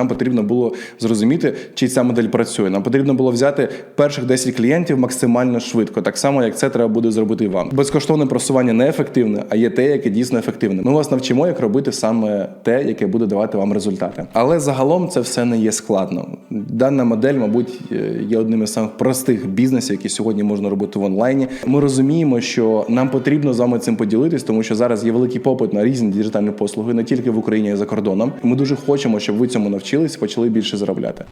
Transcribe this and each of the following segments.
Нам потрібно було зрозуміти, чи ця модель працює. Нам потрібно було взяти перших 10 клієнтів максимально швидко, так само як це треба буде зробити і вам. Безкоштовне просування не ефективне, а є те, яке дійсно ефективне. Ми вас навчимо, як робити саме те, яке буде давати вам результати. Але загалом це все не є складно. Дана модель, мабуть, є одним із самих простих бізнесів, які сьогодні можна робити в онлайні. Ми розуміємо, що нам потрібно з вами цим поділитись, тому що зараз є великий попит на різні діджитальні послуги не тільки в Україні, а й за кордоном. Ми дуже хочемо, щоб ви цьому навчились, почали більше заробляти.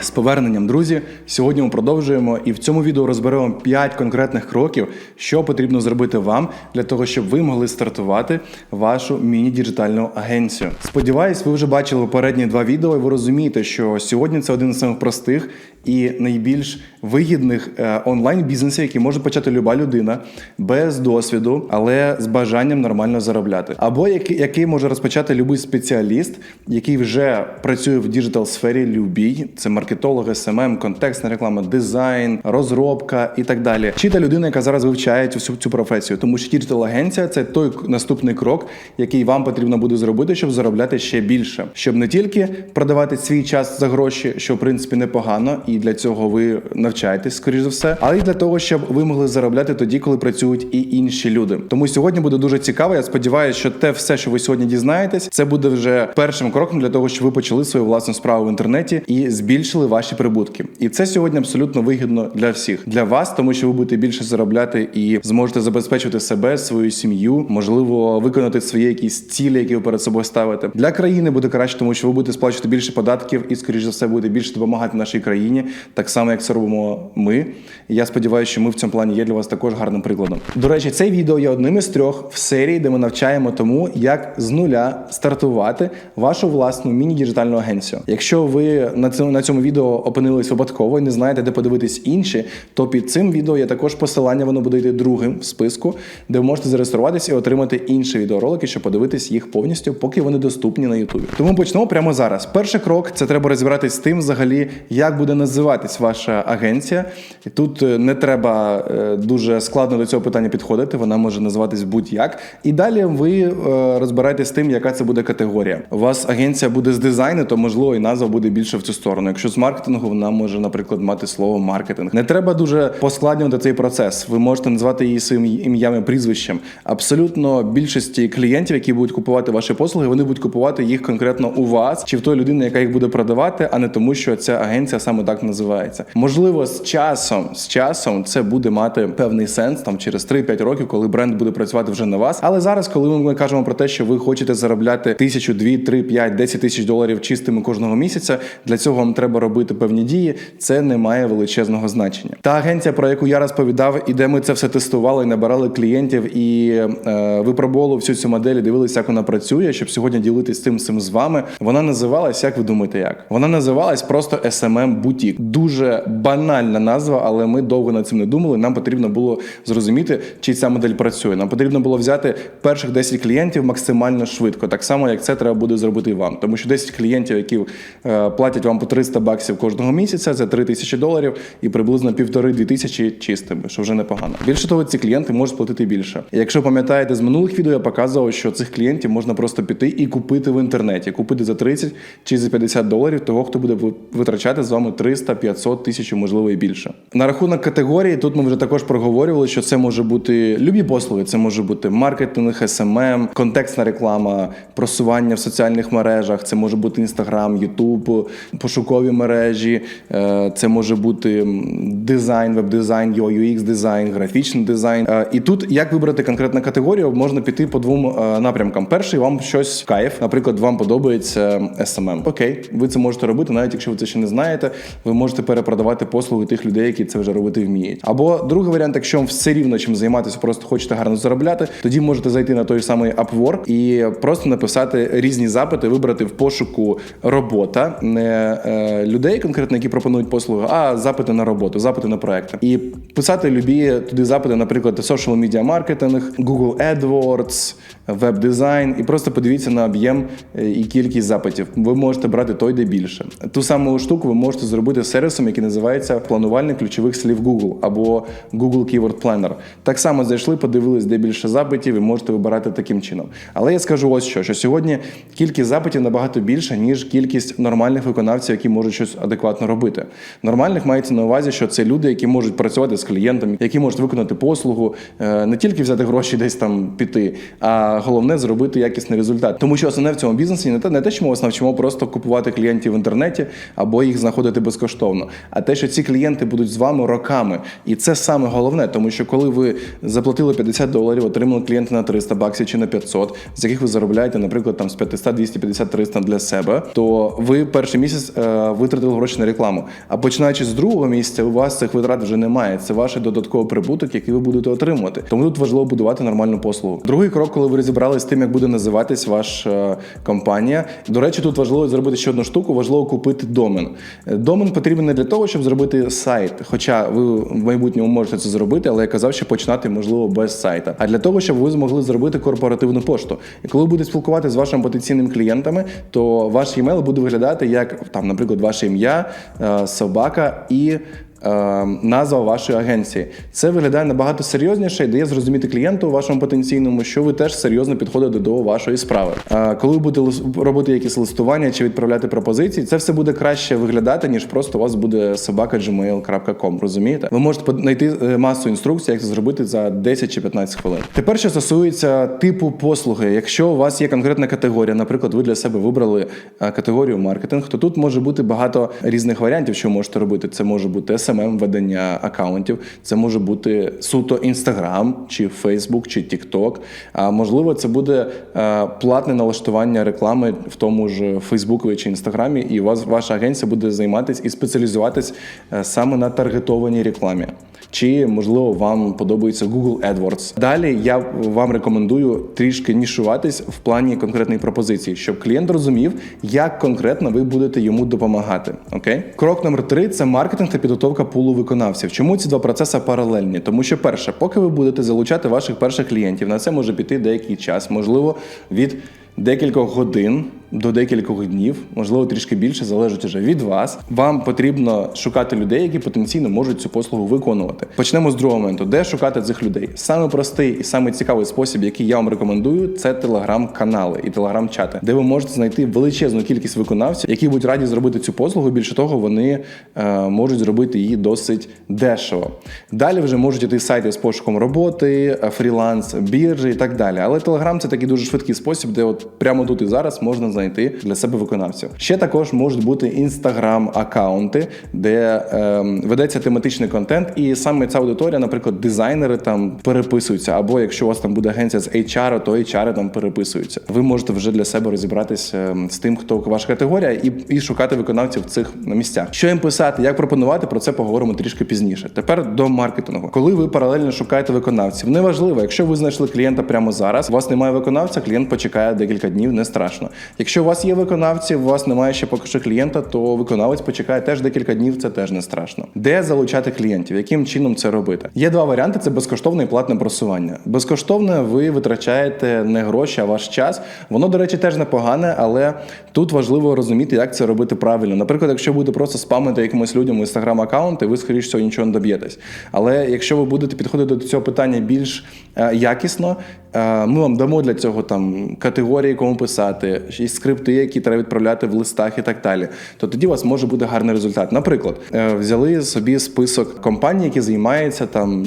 З поверненням, друзі, сьогодні ми продовжуємо і в цьому відео розберемо 5 конкретних кроків, що потрібно зробити вам для того, щоб ви могли стартувати вашу міні-діджитальну агенцію. Сподіваюсь, ви вже бачили попередні два відео, і ви розумієте, що сьогодні це один з самих простих і найбільш вигідних е, онлайн-бізнесів, які може почати люба людина без досвіду, але з бажанням нормально заробляти, або який, може розпочати любий спеціаліст, який вже працює в діджитал сфері любій. Це маркетолог, СММ, контекстна реклама, дизайн, розробка і так далі. Чи та людина, яка зараз вивчає цю цю професію, тому що діджитал агенція це той наступний крок, який вам потрібно буде зробити, щоб заробляти ще більше, щоб не тільки продавати свій час за гроші, що в принципі непогано, і для цього ви навчаєтесь, скоріш за все, але й для того, щоб ви могли заробляти тоді, коли працюють і інші люди. Тому сьогодні буде дуже цікаво. Я сподіваюся, що те все, що ви сьогодні дізнаєтесь, це буде вже першим кроком для того, щоб ви почали свою власну справу в інтернеті і збільшили ваші прибутки. І це сьогодні абсолютно вигідно для всіх, для вас, тому що ви будете більше заробляти і зможете забезпечити себе, свою сім'ю, можливо, виконати свої якісь цілі, які ви перед собою ставите. Для країни буде краще, тому що ви будете сплачувати більше податків і, скоріш за все, будете більше допомагати нашій країні, так само як це робимо ми. І я сподіваюся, що ми в цьому плані є для вас також гарним прикладом. До речі, цей відео є одним із трьох в серії, де ми навчаємо тому, як з нуля стартувати вашу власну міні-діджитальну агенцію. Якщо ви на цьому на цьому відео опинились випадково і не знаєте, де подивитись інші, то під цим відео є також посилання. Воно буде йти другим в списку, де ви можете зареєструватися і отримати інші відеоролики, щоб подивитись їх повністю, поки вони доступні на Ютубі. Тому почнемо прямо зараз. Перший крок це треба розібратись з тим, взагалі, як буде називатись ваша агенція. І тут е, не треба е, дуже складно до цього питання підходити. Вона може називатись будь-як. І далі ви е, розбираєтесь з тим, яка це буде категорія. У вас агенція буде з дизайну, то можливо і назва буде більше в цю сторону. Якщо з маркетингу, вона може, наприклад, мати слово маркетинг. Не треба дуже поскладнювати цей процес. Ви можете назвати її своїм ім'ям і прізвищем. Абсолютно більшості клієнтів, які будуть купувати ваші послуги, вони будуть купувати їх конкретно у вас чи в той людини, яка їх буде продавати, а не тому, що ця агенція саме так називається. Можливо, з часом, з часом це буде мати певний сенс там через 3-5 років, коли бренд буде працювати вже на вас. Але зараз, коли ми кажемо про те, що ви хочете заробляти тисячу, дві, три, п'ять, десять тисяч доларів чистими кожного місяця, для цього вам треба робити певні дії. Це не має величезного значення. Та агенція, про яку я розповідав, і де ми це все тестували, набирали клієнтів і е, випробовували всю цю модель, дивилися, як вона працює, щоб сьогодні ділитись цим цим з вами. Вона називалась, як ви думаєте, як вона називалась просто SMM Boutique. Дуже банальна назва, але ми довго над цим не думали. Нам потрібно було зрозуміти, чи ця модель працює. Нам потрібно було взяти перших 10 клієнтів максимально швидко, так само як це треба буде зробити вам. Тому що 10 клієнтів, які е, платять вам по 300 баксів кожного місяця, це 3 тисячі доларів і приблизно півтори-дві тисячі чистими, що вже непогано. Більше того, ці клієнти можуть платити більше. Якщо пам'ятаєте з минулих відео, я показував, що цих клієнтів можна просто піти і купити в інтернеті, купити за 30 чи за 50 доларів того, хто буде витрачати з вами 300, 500, тисячу, можливо, і більше. На рахунок категорії, тут ми вже також проговорювали, що це може бути любі послуги, це може бути маркетинг, СММ, контекстна реклама, просування в соціальних мережах, це може бути Інстаграм, Ютуб, пошукові мережі, е, це може бути дизайн, веб-дизайн, UX дизайн, графічний дизайн. Е, І тут як вибрати конкретну категорію, можна піти по двом е, напрямкам. Перший вам щось кайф, наприклад, вам подобається SMM. Окей, ви це можете робити, навіть якщо ви це ще не знаєте, ви можете перепродавати послуги тих людей, які це вже робити вміють. Або другий варіант, якщо вам все рівно чим займатися, просто хочете гарно заробляти, тоді можете зайти на той самий Upwork і просто написати різні запити, вибрати в пошуку робота, не людей, конкретно які пропонують послуги, а запити на роботу, запити на проекти. І писати любі туди запити, наприклад, social media маркетинг, Google AdWords, веб-дизайн, і просто подивіться на об'єм е, і кількість запитів. Ви можете брати той, де більше. Ту саму штуку ви можете зробити сервісом, який називається планувальник ключових слів Google або Google Keyword Planner. Так само зайшли, подивились, де більше запитів, і можете вибирати таким чином. Але я скажу ось що: що сьогодні кількість запитів набагато більша, ніж кількість нормальних виконавців, які можуть щось адекватно робити. Нормальних мається на увазі, що це люди, які можуть працювати з клієнтом, які можуть виконати послугу, е, не тільки взяти гроші десь там піти, а головне зробити якісний результат. Тому що основне в цьому бізнесі не те, не те, що ми вас навчимо просто купувати клієнтів в інтернеті або їх знаходити безкоштовно, а те, що ці клієнти будуть з вами роками. І це саме головне, тому що коли ви заплатили 50 доларів, отримали клієнта на 300 баксів чи на 500, з яких ви заробляєте, наприклад, там з 500, 250, 300 для себе, то ви перший місяць е, витратили гроші на рекламу. А починаючи з другого місяця, у вас цих витрат вже немає. Це ваш додатковий прибуток, який ви будете отримувати. Тому тут важливо будувати нормальну послугу. Другий крок, коли ви розібралися з тим, як буде називатись ваша е, компанія. До речі, тут важливо зробити ще одну штуку, важливо купити домен. Е, Домен потрібен не для того, щоб зробити сайт, хоча ви в майбутньому можете це зробити, але я казав, що починати можливо без сайта. А для того, щоб ви змогли зробити корпоративну пошту. І коли ви будете спілкуватися з вашими потенційними клієнтами, то ваш емейл буде виглядати як там, наприклад, ваше ім'я, е, собака і. Е, Назва вашої агенції це виглядає набагато серйозніше і дає зрозуміти клієнту вашому потенційному, що ви теж серйозно підходите до вашої справи. Е, Коли ви будете робити якісь листування чи відправляти пропозиції, це все буде краще виглядати, ніж просто у вас буде собака.gmail.com, Розумієте? Ви можете знайти е, масу інструкцій, як це зробити за 10 чи 15 хвилин. Тепер, що стосується типу послуги, якщо у вас є конкретна категорія, наприклад, ви для себе вибрали е, категорію маркетинг, то тут може бути багато різних варіантів, що можете робити. Це може бути SMM ведення акаунтів, це може бути суто Instagram, чи Facebook, чи TikTok. А можливо, це буде е, платне налаштування реклами в тому ж Фейсбукові чи Інстаграмі, і вас ваша агенція буде займатися і спеціалізуватись е, саме на таргетованій рекламі. Чи можливо вам подобається Google AdWords. Далі я вам рекомендую трішки нішуватись в плані конкретної пропозиції, щоб клієнт розумів, як конкретно ви будете йому допомагати. Окей, крок номер три це маркетинг та підготовка пулу виконавців. Чому ці два процеси паралельні? Тому що перше, поки ви будете залучати ваших перших клієнтів, на це може піти деякий час, можливо, від декількох годин до декількох днів, можливо, трішки більше, залежить уже від вас. Вам потрібно шукати людей, які потенційно можуть цю послугу виконувати. Почнемо з другого моменту, де шукати цих людей. Саме простий і саме цікавий спосіб, який я вам рекомендую, це телеграм-канали і телеграм-чати, де ви можете знайти величезну кількість виконавців, які будуть раді зробити цю послугу. Більше того, вони е, можуть зробити її досить дешево. Далі вже можуть іти сайти з пошуком роботи, е, фріланс, біржі і так далі. Але телеграм це такий дуже швидкий спосіб, де от прямо тут і зараз можна знайти для себе виконавців. Ще також можуть бути інстаграм-аккаунти, де ем, ведеться тематичний контент, і саме ця аудиторія, наприклад, дизайнери там переписуються. Або якщо у вас там буде агенція з HR, то HR там переписуються. Ви можете вже для себе розібратися ем, з тим, хто ваша категорія, і, і шукати виконавців в цих місцях. Що їм писати, як пропонувати, про це поговоримо трішки пізніше. Тепер до маркетингу. Коли ви паралельно шукаєте виконавців, неважливо, якщо ви знайшли клієнта прямо зараз, у вас немає виконавця, клієнт почекає декілька днів, не страшно. Якщо у вас є виконавці, у вас немає ще поки що клієнта, то виконавець почекає теж декілька днів, це теж не страшно. Де залучати клієнтів? Яким чином це робити? Є два варіанти: це безкоштовне і платне просування. Безкоштовне ви витрачаєте не гроші, а ваш час. Воно, до речі, теж непогане, але тут важливо розуміти, як це робити правильно. Наприклад, якщо будете просто спамити якимось людям інстаграм аккаунти, ви скоріш всього нічого не доб'єтесь. Але якщо ви будете підходити до цього питання більш е, якісно, ми вам дамо для цього там категорії, кому писати, і скрипти, які треба відправляти в листах і так далі. То тоді у вас може бути гарний результат. Наприклад, е, взяли собі список компаній, які займаються там,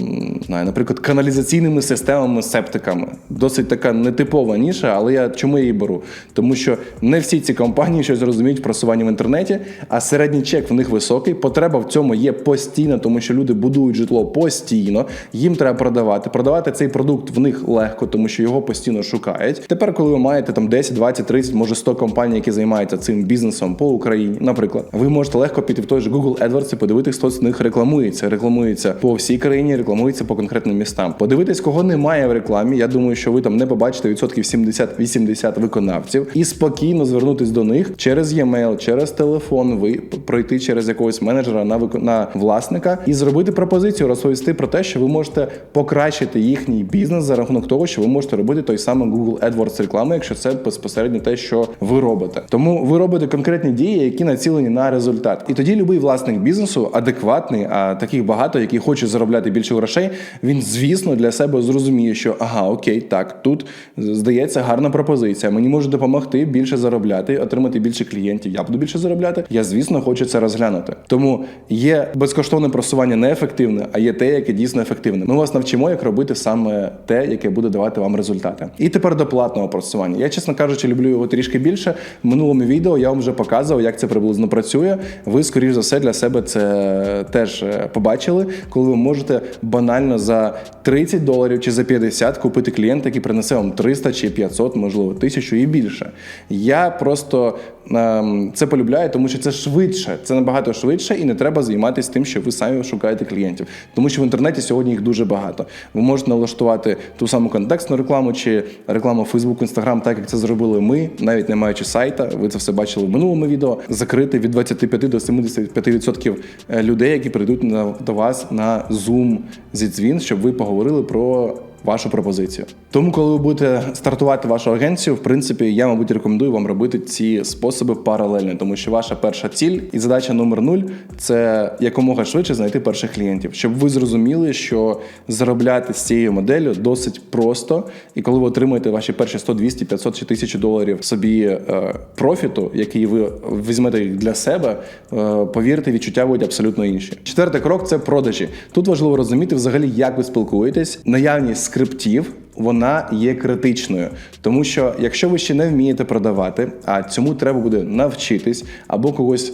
наприклад, каналізаційними системами, септиками. Досить така нетипова ніша, але я чому я її беру? Тому що не всі ці компанії щось розуміють в просуванні в інтернеті, а середній чек в них високий. Потреба в цьому є постійна, тому що люди будують житло постійно. Їм треба продавати. Продавати цей продукт в них легко, тому що його постійно шукають. Тепер, коли ви маєте там 10, 20, 30, може 100 компаній, які займаються цим бізнесом по Україні, наприклад, ви можете легко піти в той же Google AdWords і подивитися, хто з них рекламується. Рекламується по всій країні, рекламується по конкретним містам. Подивитись, кого немає в рекламі. Я думаю, що ви там не побачите відсотків 70-80 виконавців, і спокійно звернутись до них через e-mail, через телефон. Ви пройти через якогось менеджера на вик... на власника і зробити пропозицію, розповісти про те, що ви можете покращити їхній бізнес за рахунок того, що ви можете робити той самий Google AdWords реклами, якщо це безпосередньо те, що ви робите. Тому ви робите конкретні дії, які націлені на результат. І тоді любий власник бізнесу адекватний, а таких багато, які хочуть заробляти більше грошей. Він, звісно, для себе зрозуміє, що ага, окей, так тут здається гарна пропозиція. Мені може допомогти більше заробляти, отримати більше клієнтів. Я буду більше заробляти. Я, звісно, хочу це розглянути. Тому є безкоштовне просування неефективне, а є те, яке дійсно ефективне. Ми вас навчимо, як робити саме те, яке буде давати вам результати. І тепер до платного просування. Я, чесно кажучи, люблю його трішки більше. В минулому відео я вам вже показував, як це приблизно працює. Ви, скоріш за все, для себе це теж е, побачили, коли ви можете банально за 30 доларів чи за 50 купити клієнта, який принесе вам 300 чи 500, можливо, 1000 і більше. Я просто ем, це полюбляю, тому що це швидше, це набагато швидше, і не треба займатися тим, що ви самі шукаєте клієнтів. Тому що в інтернеті сьогодні їх дуже багато. Ви можете налаштувати ту саму контекстну рекламу чи рекламу Facebook, Instagram, так як це зробили ми, навіть не маючи сайта. Ви це все бачили в минулому відео. Закрити від 25 до 75% людей, які прийдуть на до вас на Zoom зі дзвін, щоб ви поговорили про вашу пропозицію. Тому, коли ви будете стартувати вашу агенцію, в принципі, я, мабуть, рекомендую вам робити ці способи паралельно, тому що ваша перша ціль і задача номер нуль це якомога швидше знайти перших клієнтів, щоб ви зрозуміли, що заробляти з цією моделлю досить просто. І коли ви отримаєте ваші перші 100, 200, 500 чи 1000 доларів собі е, профіту, який ви візьмете для себе, е, повірте, відчуття будуть абсолютно інші. Четвертий крок це продажі. Тут важливо розуміти взагалі, як ви спілкуєтесь, наявність скриптів. Вона є критичною, тому що якщо ви ще не вмієте продавати, а цьому треба буде навчитись або когось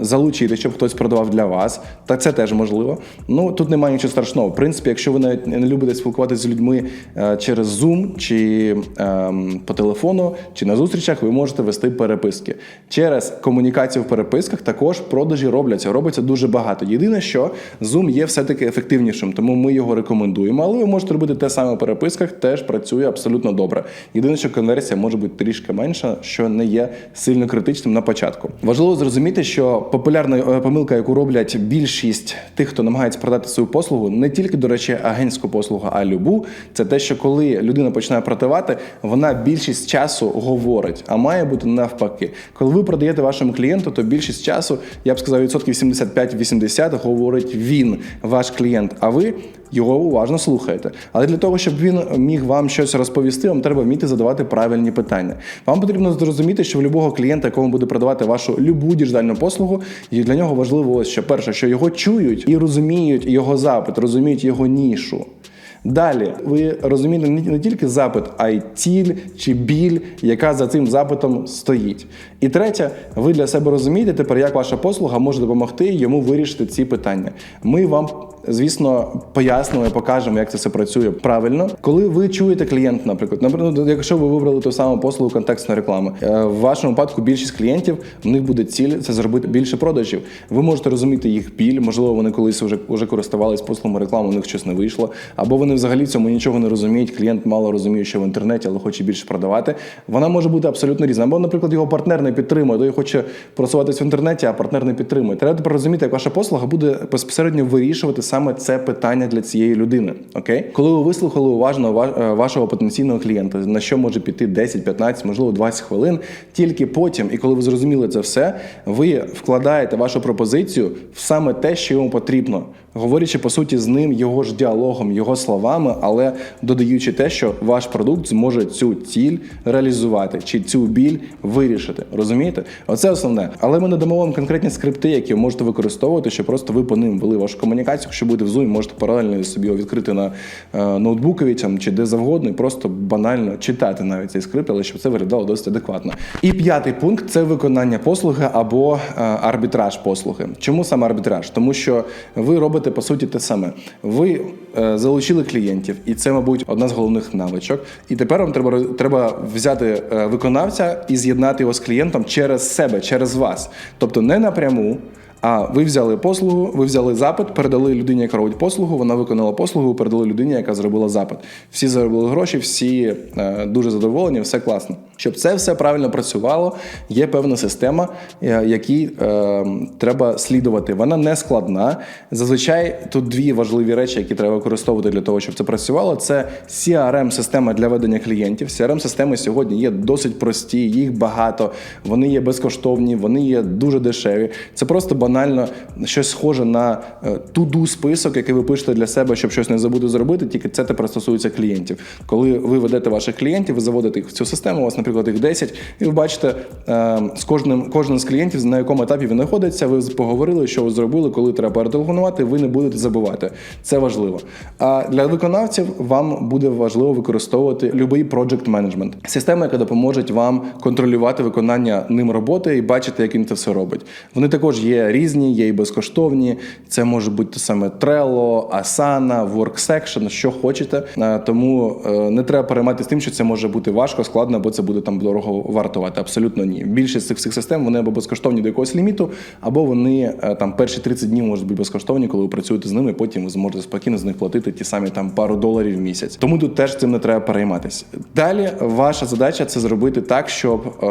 залучити, щоб хтось продавав для вас, так це теж можливо. Ну тут немає нічого страшного. В принципі, якщо ви навіть не любите спілкуватися з людьми е, через Zoom чи е, по телефону, чи на зустрічах, ви можете вести переписки. Через комунікацію в переписках також продажі робляться. Робиться дуже багато. Єдине, що Zoom є все-таки ефективнішим, тому ми його рекомендуємо. Але ви можете робити те саме в переписках, теж працює абсолютно добре. Єдине, що конверсія може бути трішки менша, що не є сильно критичним на початку. Важливо зрозуміти, що популярна е, помилка, яку роблять більшість тих, хто намагається продати свою послугу, не тільки, до речі, агентську послугу, а любу, це те, що коли людина починає продавати, вона більшість часу говорить, а має бути навпаки. Коли ви продаєте вашому клієнту, то більшість часу, я б сказав, відсотків 75-80 говорить він, ваш клієнт, а ви його уважно слухаєте. Але для того, щоб він міг вам щось розповісти, вам треба вміти задавати правильні питання. Вам потрібно зрозуміти, що в любого клієнта, якому буде продавати вашу любу діджитальну послугу, і для нього важливо ось що перше, що його чують і розуміють його запит, розуміють його нішу. Далі ви розумієте не тільки запит, а й ціль чи біль, яка за цим запитом стоїть. І третє, ви для себе розумієте тепер, як ваша послуга може допомогти йому вирішити ці питання. Ми вам, звісно, пояснимо і покажемо, як це все працює правильно. Коли ви чуєте клієнт, наприклад, наприклад, якщо ви вибрали ту саму послугу контекстної реклами, е, в вашому випадку більшість клієнтів в них буде ціль це зробити більше продажів. Ви можете розуміти їх біль, можливо, вони колись вже вже користувались послугами реклами, у них щось не вийшло, або вони взагалі цьому нічого не розуміють. Клієнт мало розуміє, що в інтернеті, але хоче більше продавати. Вона може бути абсолютно різна. Або, наприклад, його партнер не підтримує, то хоче просуватись в інтернеті, а партнер не підтримує. Треба тепер розуміти, як ваша послуга буде безпосередньо вирішувати саме це питання для цієї людини. Окей, коли ви вислухали уважно е, вашого потенційного клієнта, на що може піти 10, 15, можливо, 20 хвилин, тільки потім, і коли ви зрозуміли це все, ви вкладаєте вашу пропозицію в саме те, що йому потрібно, говорячи по суті з ним його ж діалогом, його словами, але додаючи те, що ваш продукт зможе цю ціль реалізувати чи цю біль вирішити. Розумієте? Оце основне. Але ми надамо вам конкретні скрипти, які ви можете використовувати, щоб просто ви по ним вели вашу комунікацію. Якщо будете в Zoom, можете паралельно собі його відкрити на е, ноутбукові там, чи де завгодно, і просто банально читати навіть цей скрипт, але щоб це виглядало досить адекватно. І п'ятий пункт це виконання послуги або е, арбітраж послуги. Чому саме арбітраж? Тому що ви робите по суті те саме. Ви е, залучили клієнтів, і це, мабуть, одна з головних навичок. І тепер вам треба треба взяти е, виконавця і з'єднати його з клієнтом через себе, через вас. Тобто не напряму. А ви взяли послугу, ви взяли запит, передали людині, яка робить послугу. Вона виконала послугу, передали людині, яка зробила запит. Всі заробили гроші, всі е, дуже задоволені, все класно. Щоб це все правильно працювало, є певна система, е, якій е, треба слідувати. Вона не складна. Зазвичай тут дві важливі речі, які треба використовувати для того, щоб це працювало. Це crm система для ведення клієнтів. crm системи сьогодні є досить прості, їх багато, вони є безкоштовні, вони є дуже дешеві. Це просто банально щось схоже на туду список, який ви пишете для себе, щоб щось не забути зробити. Тільки це тепер стосується клієнтів. Коли ви ведете ваших клієнтів, ви заводите їх в цю систему. У вас, наприклад, їх 10, і ви бачите е, з кожним кожним з клієнтів, на якому етапі він знаходиться. Ви поговорили, що ви зробили, коли треба перетелефонувати. Ви не будете забувати. Це важливо. А для виконавців вам буде важливо використовувати будь-який project management. система, яка допоможе вам контролювати виконання ним роботи і бачити, як він це все робить. Вони також є різні, є і безкоштовні. Це може бути саме Trello, Asana, WorkSection, що хочете. Е, Тому е, не треба перейматися тим, що це може бути важко, складно, або це буде там дорого вартувати. Абсолютно ні. Більшість цих всіх систем вони або безкоштовні до якогось ліміту, або вони е, там перші 30 днів можуть бути безкоштовні, коли ви працюєте з ними. Потім ви зможете спокійно з них платити ті самі там пару доларів в місяць. Тому тут теж цим не треба перейматися. Далі ваша задача це зробити так, щоб е,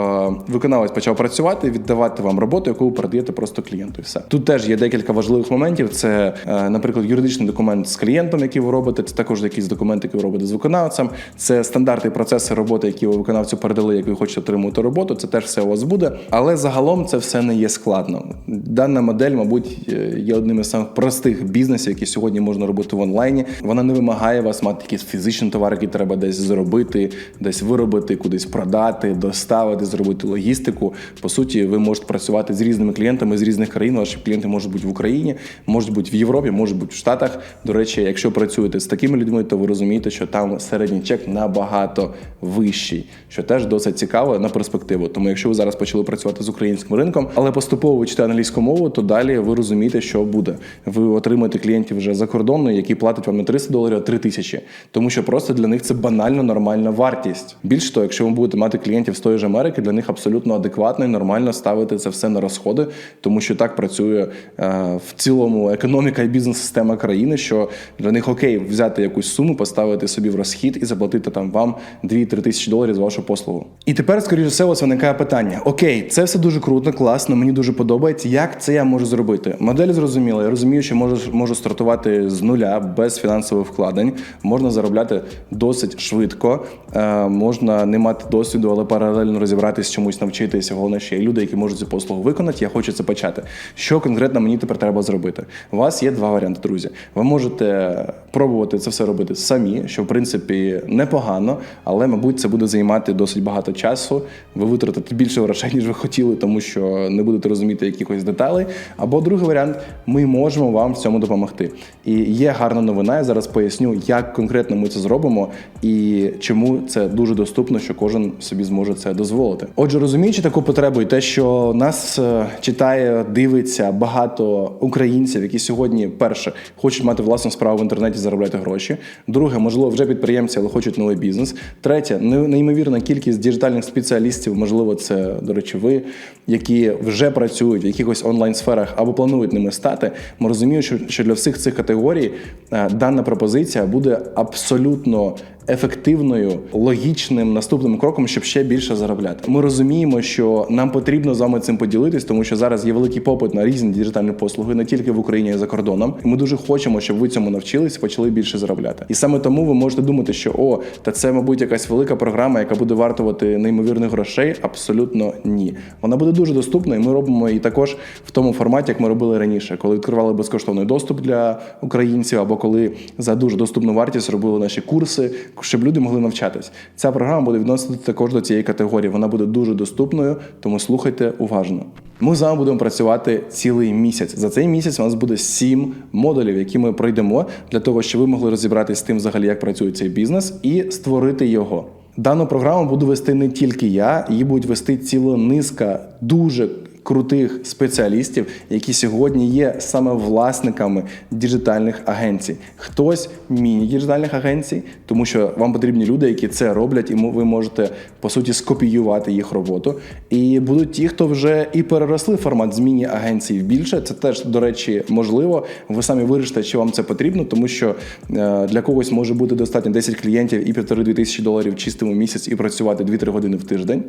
виконавець почав працювати, віддавати вам роботу, яку ви передаєте просто клієнту. І все тут теж є декілька важливих моментів. Це, е, наприклад, юридичний документ з клієнтом, який ви робите. Це також якісь документи, які ви робите з виконавцем. Це стандарти процеси роботи, які ви виконавцю передали, як ви хочете отримувати роботу. Це теж все у вас буде. Але загалом це все не є складно. Дана модель, мабуть, е, є одним із самих простих бізнесів, які сьогодні можна робити в онлайні. Вона не вимагає вас мати якісь фізичні товари, які треба десь зробити, десь виробити, кудись продати, доставити, зробити логістику. По суті, ви можете працювати з різними клієнтами з різних країн. Ваші клієнти можуть бути в Україні, можуть бути в Європі, можуть бути в Штатах. До речі, якщо працюєте з такими людьми, то ви розумієте, що там середній чек набагато вищий, що теж досить цікаво на перспективу. Тому, якщо ви зараз почали працювати з українським ринком, але поступово вчите англійську мову, то далі ви розумієте, що буде. Ви отримаєте клієнтів вже за кордону, які платять вам не 300 доларів, а 3 тисячі. Тому що просто для них це банально нормальна вартість. Більше того, якщо ви будете мати клієнтів з тої ж Америки, для них абсолютно адекватно і нормально ставити це все на розходи, тому що так працює е, в цілому економіка і бізнес-система країни, що для них окей взяти якусь суму, поставити собі в розхід і заплатити там вам 2-3 тисячі доларів за вашу послугу. І тепер, скоріше все, у виникає питання: Окей, це все дуже круто, класно, мені дуже подобається. Як це я можу зробити? Модель зрозуміла. Я розумію, що можу, можу стартувати з нуля без фінансових вкладень. Можна заробляти досить швидко, е, можна не мати досвіду, але паралельно розібратись, чомусь навчитися. Головне, що є люди, які можуть цю послугу виконати. Я хочу це почати. Що конкретно мені тепер треба зробити? У вас є два варіанти, друзі. Ви можете пробувати це все робити самі, що в принципі непогано, але мабуть це буде займати досить багато часу. Ви витратите більше грошей, ніж ви хотіли, тому що не будете розуміти якихось деталей. Або другий варіант, ми можемо вам в цьому допомогти. І є гарна новина. Я зараз поясню, як конкретно ми це зробимо і чому це дуже доступно, що кожен собі зможе це дозволити. Отже, розуміючи таку потребу, і те, що нас е, читає, дивиться багато українців, які сьогодні перше хочуть мати власну справу в інтернеті, заробляти гроші. Друге, можливо, вже підприємці, але хочуть новий бізнес. Третє, неймовірна кількість діджитальних спеціалістів, можливо, це, до речі, ви, які вже працюють в якихось онлайн-сферах або планують ними стати. Ми розуміємо, що, для всіх цих категорій е, дана пропозиція буде абсолютно ефективною, логічним наступним кроком, щоб ще більше заробляти. Ми розуміємо, що нам потрібно з вами цим поділитись, тому що зараз є великий попит на різні діджитальні послуги не тільки в Україні, а й за кордоном. І ми дуже хочемо, щоб ви цьому навчились, почали більше заробляти. І саме тому ви можете думати, що о, та це, мабуть, якась велика програма, яка буде вартувати неймовірних грошей. Абсолютно ні. Вона буде дуже доступна, і ми робимо її також в тому форматі, як ми робили раніше, коли відкривали безкоштовний доступ для українців, або коли за дуже доступну вартість робили наші курси, щоб люди могли навчатись. Ця програма буде відносити також до цієї категорії. Вона буде дуже доступною, тому слухайте уважно. Ми з вами будемо працювати цілий місяць. За цей місяць у нас буде сім модулів, які ми пройдемо для того, щоб ви могли розібратися з тим, взагалі, як працює цей бізнес, і створити його. Дану програму буду вести не тільки я, її будуть вести ціла низка дуже крутих спеціалістів, які сьогодні є саме власниками діджитальних агенцій. Хтось міні-діджитальних агенцій, тому що вам потрібні люди, які це роблять, і ви можете по суті скопіювати їх роботу. І будуть ті, хто вже і переросли формат з міні-агенцій в більше. Це теж, до речі, можливо. Ви самі вирішите, чи вам це потрібно, тому що е, для когось може бути достатньо 10 клієнтів і півтори-дві тисячі доларів чистими в місяць і працювати 2-3 години в тиждень.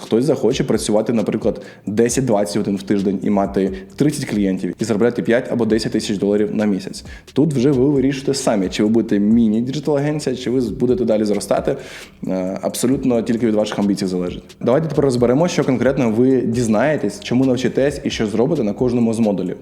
Хтось захоче працювати, наприклад, 10-20 годин в тиждень і мати 30 клієнтів і заробляти 5 або 10 тисяч доларів на місяць. Тут вже ви вирішите самі, чи ви будете міні-діджитал агенція, чи ви будете далі зростати. Е, Абсолютно тільки від ваших амбіцій залежить. Давайте тепер розберемо, що конкретно ви дізнаєтесь, чому навчитесь і що зробите на кожному з модулів.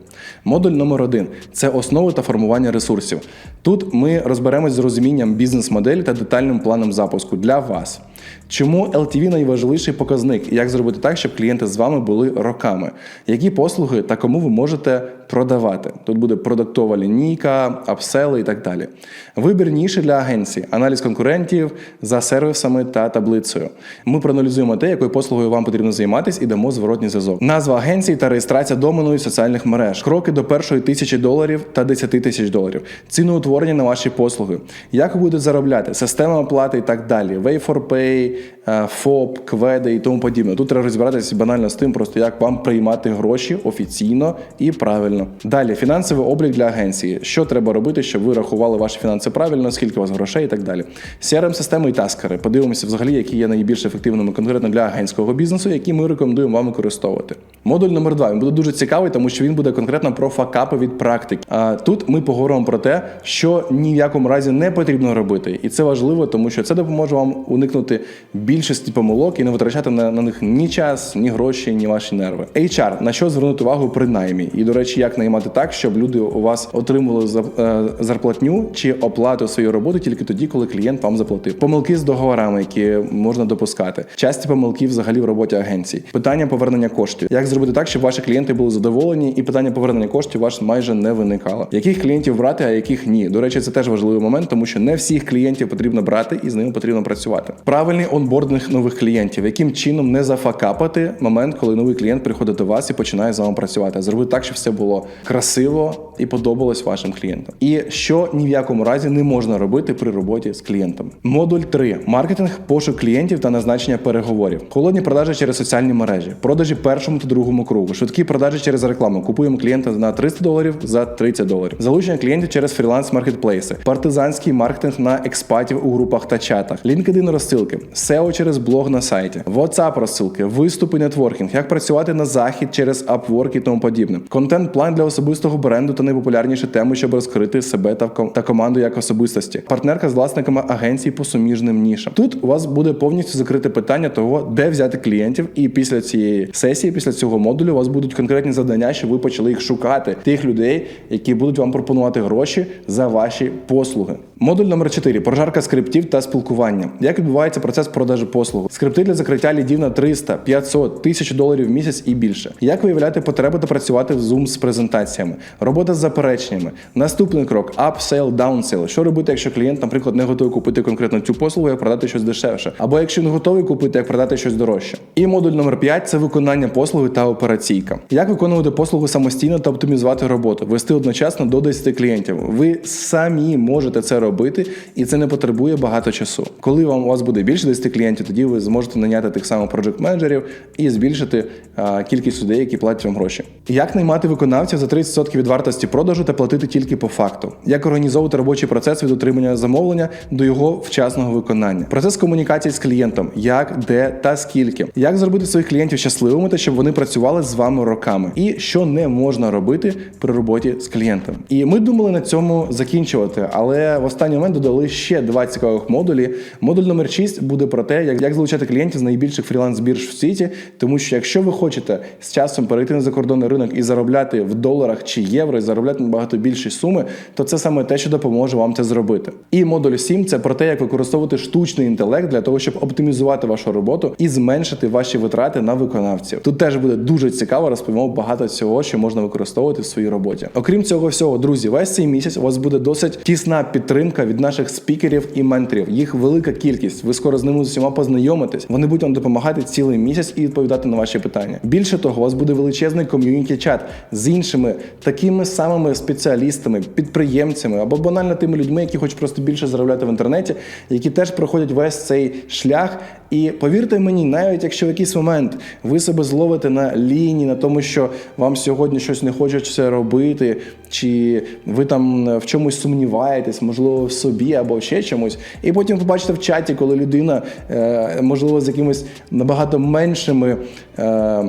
Модуль номер один це основи та формування ресурсів. Тут ми розберемось з розумінням бізнес-моделі та детальним планом запуску для вас. Чому LTV найважливіший показник? Як зробити так, щоб клієнти з вами були роками? Які послуги та кому ви можете продавати? Тут буде продуктова лінійка, апсели і так далі. Вибір ніші для агенції, аналіз конкурентів за сервісами та таблицею. Ми проаналізуємо те, якою послугою вам потрібно займатися, і дамо зворотній зв'язок. Назва агенції та реєстрація домену соціальних мереж, кроки до першої тисячі доларів та 10 тисяч доларів, ціноутворення на ваші послуги, як ви будете заробляти, система оплати і так далі. Way4Pay, е, ФОП, кведи і тому подібне. Тут треба розібратися банально з тим, просто як вам приймати гроші офіційно і правильно. Далі фінансовий облік для агенції. Що треба робити, щоб ви рахували ваші фінанси правильно, скільки у вас грошей і так далі. crm системи і таскери. Подивимося, взагалі, які є найбільш ефективними конкретно для агентського бізнесу, які ми рекомендуємо вам використовувати. Модуль номер два він буде дуже цікавий, тому що він буде конкретно про факапи від практики. А тут ми поговоримо про те, що ні в якому разі не потрібно робити, і це важливо, тому що це допоможе вам уникнути більшості помилок і не витрачати на, на них ні час, ні гроші, ні ваші нерви. HR, на що звернути увагу при наймі, і до речі, як наймати так, щоб люди у вас отримували е, зарплатню чи оплату своєї роботи тільки тоді, коли клієнт вам заплатив. Помилки з договорами, які можна допускати, часті помилки взагалі в роботі агенцій, питання повернення коштів. Як зробити так, щоб ваші клієнти були задоволені, і питання повернення коштів ваш майже не виникало. Яких клієнтів брати, а яких ні? До речі, це теж важливий момент, тому що не всіх клієнтів потрібно брати і з ними потрібно працювати. Правильний онбординг нових клієнтів, яким чином не зафакапати момент, коли новий клієнт приходить до вас і починає з вами працювати. Зробити так, щоб все було красиво і подобалось вашим клієнтам. І що ні в якому разі не можна робити при роботі з клієнтом. Модуль 3. маркетинг, пошук клієнтів та назначення переговорів. Холодні продажі через соціальні мережі, продажі першому та другому кругу, швидкі продажі через рекламу. Купуємо клієнта на 300 доларів за 30 доларів. Залучення клієнтів через фріланс маркетплейси, партизанський маркетинг на експатів у групах та чатах, LinkedIn розсилки, SEO через блог на сайті, WhatsApp розсилки, виступи, нетворкінг, як працювати на захід через Upwork і тому подібне. Контент-план для особистого бренду та найпопулярніші теми, щоб розкрити себе та, та команду як особистості. Партнерка з власниками агенцій по суміжним нішам. Тут у вас буде повністю закрите питання того, де взяти клієнтів, і після цієї сесії, після цього модулю, у вас будуть конкретні завдання, щоб ви почали їх шукати, тих людей, які будуть вам пропонувати гроші за ваші послуги. Модуль номер 4 прожарка скриптів та спілкування. Як відбувається процес продажу послуг? Скрипти для закриття лідів на 300, 500, 1000 доларів в місяць і більше. Як виявляти потреби та працювати в Zoom з презентаціями? Робота з запереченнями. Наступний крок upsell, downsell. Що робити, якщо клієнт, наприклад, не готовий купити конкретно цю послугу, як продати щось дешевше, або якщо не готовий купити, як продати щось дорожче. І модуль номер 5 це виконання послуги та операційка. Як виконувати послугу самостійно та оптимізувати роботу, вести одночасно до 10 клієнтів. Ви самі можете це робити, і це не потребує багато часу. Коли вам у вас буде більше 10 клієнтів, тоді ви зможете наняти тих самих проджект менеджерів і збільшити а, кількість людей, які платять вам гроші. Як наймати виконавців за 30% від вартості продажу та платити тільки по факту? Як організовувати робочий процес від отримання замовлення до його вчасного виконання? Процес комунікації з клієнтом, як, де та скільки, як зробити своїх клієнтів щасливими та щоб вони працювали з вами роками, і що не можна робити при роботі з клієнтом. І ми думали на цьому закінчувати, але в останній момент додали ще два цікавих модулі. Модуль номер 6 буде про те, як, як залучати клієнтів з найбільших фріланс-бірж в світі, тому що якщо ви хочете з часом перейти на закордонний ринок і заробляти в доларах чи євро і заробляти набагато більші суми, то це саме те, що допоможе вам це зробити. І модуль 7 – це про те, як використовувати штучний інтелект для того, щоб оптимізувати вашу роботу і зменшити ваші витрати на виконавців. Тут теж буде дуже цікаво, розповімо багато цього, що можна використовувати в своїй роботі. Окрім цього всього, друзі, весь цей місяць у вас буде досить тісна підтримка від наших спікерів і менторів. Їх велика кількість. Ви скоро з ними з усіма познайомитесь. Вони будуть вам допомагати цілий місяць і відповідати на ваші питання. Більше того, у вас буде величезний ком'юніті чат з іншими такими самими спеціалістами, підприємцями або банально тими людьми, які хочуть просто більше заробляти в інтернеті, які теж проходять весь цей шлях. І повірте мені, навіть якщо в якийсь момент ви себе зловите на лінії, на тому, що вам сьогодні щось не хочеться робити, чи ви там в чомусь сумніваєтесь, можливо, в собі або ще чомусь, і потім побачите в чаті, коли людина, е, можливо, з якимись набагато меншими е,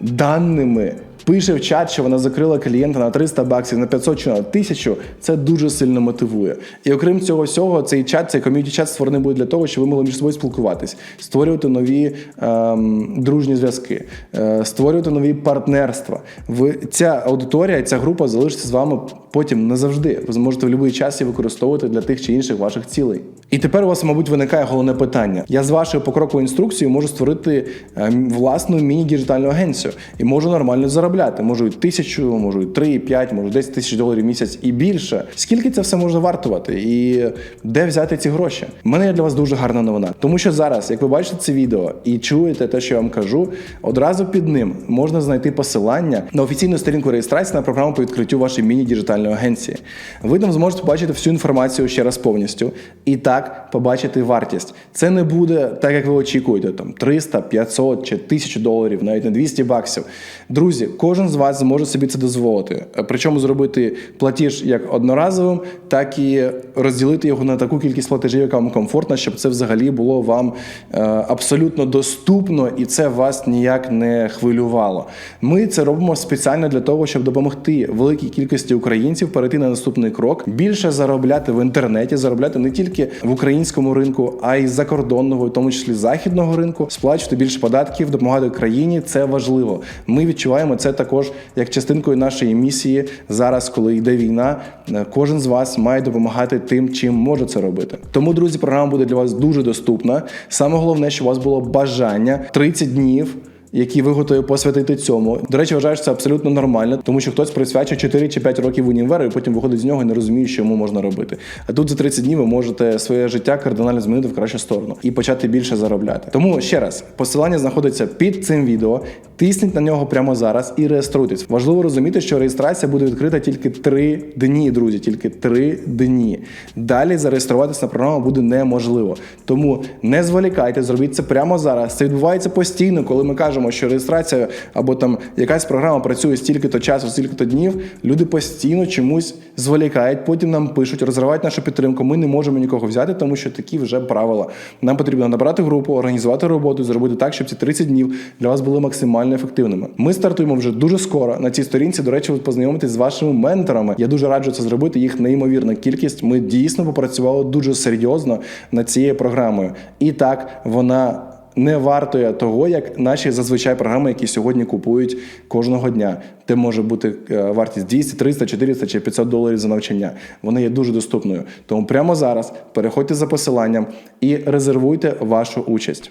даними. Пише в чат, що вона закрила клієнта на 300 баксів, на 500 чи на 1000, це дуже сильно мотивує. І окрім цього всього, цей чат, цей ком'юніті чат створений буде для того, щоб ви могли між собою спілкуватись, створювати нові ем, дружні зв'язки, е, створювати нові партнерства. Ви ця аудиторія, ця група залишиться з вами потім назавжди. Ви зможете в будь-який час її використовувати для тих чи інших ваших цілей. І тепер у вас, мабуть, виникає головне питання. Я з вашою покроковою інструкцією можу створити ем, власну міні-діджитальну агенцію і можу нормально заробляти. Можу і тисячу, можу і три, п'ять, можу 10 тисяч доларів в місяць і більше. Скільки це все може вартувати? І де взяти ці гроші? У мене є для вас дуже гарна новина. Тому що зараз, як ви бачите це відео і чуєте те, що я вам кажу, одразу під ним можна знайти посилання на офіційну сторінку реєстрації на програму по відкриттю вашої міні-діджитальної агенції. Ви там зможете побачити всю інформацію ще раз повністю і так побачити вартість. Це не буде так, як ви очікуєте, там 300, 500 чи 1000 доларів, навіть не 200 баксів. Друзі, кожен з вас зможе собі це дозволити. Причому зробити платіж як одноразовим, так і розділити його на таку кількість платежів, яка вам комфортна, щоб це взагалі було вам е, абсолютно доступно і це вас ніяк не хвилювало. Ми це робимо спеціально для того, щоб допомогти великій кількості українців перейти на наступний крок, більше заробляти в інтернеті, заробляти не тільки в українському ринку, а й закордонного, в тому числі західного ринку, сплачувати більше податків, допомагати країні. Це важливо. Ми відчуваємо це також як частинкою нашої місії. Зараз, коли йде війна, е, кожен з вас має допомагати тим, чим може це робити. Тому, друзі, програма буде для вас дуже доступна. Саме головне, щоб у вас було бажання 30 днів які ви посвятити цьому. До речі, вважаю, що це абсолютно нормально, тому що хтось присвячує 4 чи 5 років в універ і потім виходить з нього і не розуміє, що йому можна робити. А тут за 30 днів ви можете своє життя кардинально змінити в кращу сторону і почати більше заробляти. Тому ще раз, посилання знаходиться під цим відео. Тисніть на нього прямо зараз і реєструйтесь. Важливо розуміти, що реєстрація буде відкрита тільки 3 дні, друзі, тільки 3 дні. Далі зареєструватися на програму буде неможливо. Тому не зволікайте, зробіть це прямо зараз. Це відбувається постійно, коли ми кажемо кажемо, що реєстрація або там якась програма працює стільки-то часу, стільки-то днів, люди постійно чомусь зволікають, потім нам пишуть, розривають нашу підтримку. Ми не можемо нікого взяти, тому що такі вже правила. Нам потрібно набрати групу, організувати роботу, зробити так, щоб ці 30 днів для вас були максимально ефективними. Ми стартуємо вже дуже скоро. На цій сторінці, до речі, ви познайомитесь з вашими менторами. Я дуже раджу це зробити. Їх неймовірна кількість. Ми дійсно попрацювали дуже серйозно над цією програмою. І так вона не вартує того, як наші зазвичай програми, які сьогодні купують кожного дня, де може бути е, вартість 200, 300, 400 чи 500 доларів за навчання. Вона є дуже доступною. Тому прямо зараз переходьте за посиланням і резервуйте вашу участь.